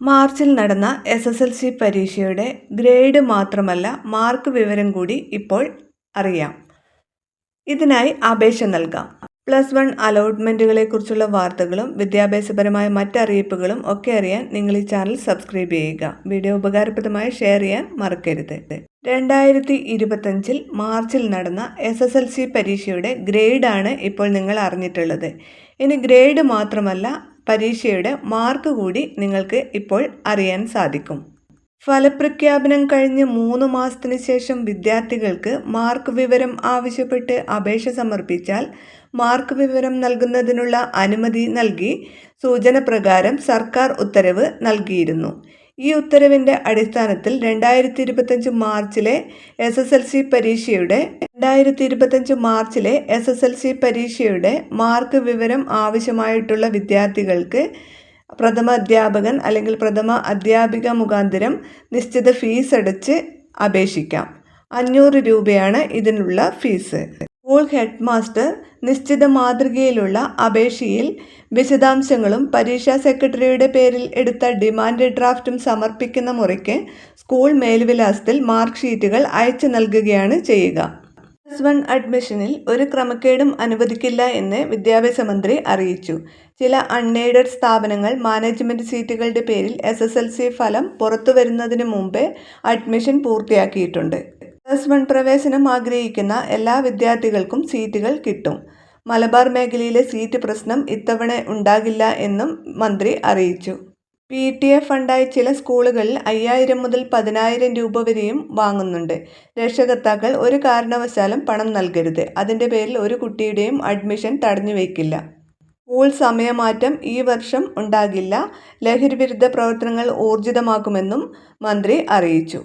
മാർച്ചിൽ നടന്ന S S L C പരീക്ഷയുടെ ഗ്രേഡ് മാത്രമല്ല മാർക്ക് വിവരം കൂടി ഇപ്പോൾ അറിയാം. ഇതിനായി അപേക്ഷ നൽകാം. പ്ലസ് വൺ അലോട്ട്മെന്റുകളെക്കുറിച്ചുള്ള വാർത്തകളും വിദ്യാഭ്യാസപരമായ മറ്ററിയിപ്പുകളും ഒക്കെ അറിയാൻ നിങ്ങൾ ഈ ചാനൽ സബ്സ്ക്രൈബ് ചെയ്യുക. വീഡിയോ ഉപകാരപ്രദമായി ഷെയർ ചെയ്യാൻ മറക്കരുത്. രണ്ടായിരത്തി ഇരുപത്തഞ്ചിൽ മാർച്ചിൽ നടന്ന എസ് എസ് എൽ സി പരീക്ഷയുടെ ഗ്രേഡാണ് ഇപ്പോൾ നിങ്ങൾ അറിഞ്ഞിട്ടുള്ളത്. ഇനി ഗ്രേഡ് മാത്രമല്ല പരീക്ഷയുടെ മാർക്ക് കൂടി നിങ്ങൾക്ക് ഇപ്പോൾ അറിയാൻ സാധിക്കും. ഫലപ്രഖ്യാപനം കഴിഞ്ഞ് മൂന്ന് മാസത്തിന് ശേഷം വിദ്യാർത്ഥികൾക്ക് മാർക്ക് വിവരം ആവശ്യപ്പെട്ട് അപേക്ഷ സമർപ്പിച്ചാൽ മാർക്ക് വിവരം നൽകുന്നതിനുള്ള അനുമതി നൽകി സൂചന പ്രകാരം സർക്കാർ ഉത്തരവ് നൽകിയിരുന്നു. ഈ ഉത്തരവിന്റെ അടിസ്ഥാനത്തിൽ രണ്ടായിരത്തി ഇരുപത്തഞ്ച് മാർച്ചിലെ എസ് എസ് എൽ സി പരീക്ഷയുടെ രണ്ടായിരത്തി ഇരുപത്തഞ്ച് മാർച്ചിലെ എസ് എസ് എൽ സി പരീക്ഷയുടെ മാർക്ക് വിവരം ആവശ്യമായിട്ടുള്ള വിദ്യാർത്ഥികൾക്ക് പ്രഥമ അധ്യാപകൻ അല്ലെങ്കിൽ പ്രഥമ അധ്യാപിക മുഖാന്തരം നിശ്ചിത ഫീസ് അടച്ച് അപേക്ഷിക്കാം. അഞ്ഞൂറ് രൂപയാണ് ഇതിനുള്ള ഫീസ്. സ്കൂൾ ഹെഡ് മാസ്റ്റർ നിശ്ചിത മാതൃകയിലുള്ള അപേക്ഷയിൽ വിശദാംശങ്ങളും പരീക്ഷാ സെക്രട്ടറിയുടെ പേരിൽ എടുത്ത ഡിമാൻഡ് ഡ്രാഫ്റ്റും സമർപ്പിക്കുന്ന മുറയ്ക്ക് സ്കൂൾ മേൽവിലാസത്തിൽ മാർക്ക് ഷീറ്റുകൾ അയച്ചു നൽകുകയാണ് ചെയ്യുക. പ്ലസ് വൺ അഡ്മിഷനിൽ ഒരു ക്രമക്കേടും അനുവദിക്കില്ല എന്ന് വിദ്യാഭ്യാസ മന്ത്രി അറിയിച്ചു. ചില അൺഎയ്ഡഡ് സ്ഥാപനങ്ങൾ മാനേജ്മെന്റ് സീറ്റുകളുടെ പേരിൽ എസ് എസ് എൽ സി ഫലം പുറത്തു വരുന്നതിന് മുമ്പേ അഡ്മിഷൻ പൂർത്തിയാക്കിയിട്ടുണ്ട്. പ്ലസ് വൺ പ്രവേശനം ആഗ്രഹിക്കുന്ന എല്ലാ വിദ്യാർത്ഥികൾക്കും സീറ്റുകൾ കിട്ടും. മലബാർ മേഖലയിലെ സീറ്റ് പ്രശ്നം ഇത്തവണ ഉണ്ടാകില്ല എന്നും മന്ത്രി അറിയിച്ചു. പി ടി എ ഫണ്ടായി ചില സ്കൂളുകളിൽ അയ്യായിരം മുതൽ പതിനായിരം രൂപ വരെയും വാങ്ങുന്നുണ്ട്. രക്ഷകർത്താക്കൾ ഒരു കാരണവശാലും പണം നൽകരുത്. അതിന്റെ പേരിൽ ഒരു കുട്ടിയുടെയും അഡ്മിഷൻ തടഞ്ഞു വയ്ക്കില്ല. സ്കൂൾ സമയമാറ്റം ഈ വർഷം ഉണ്ടാകില്ല. ലഹരിവിരുദ്ധ പ്രവർത്തനങ്ങൾ ഊർജിതമാക്കുമെന്നും മന്ത്രി അറിയിച്ചു.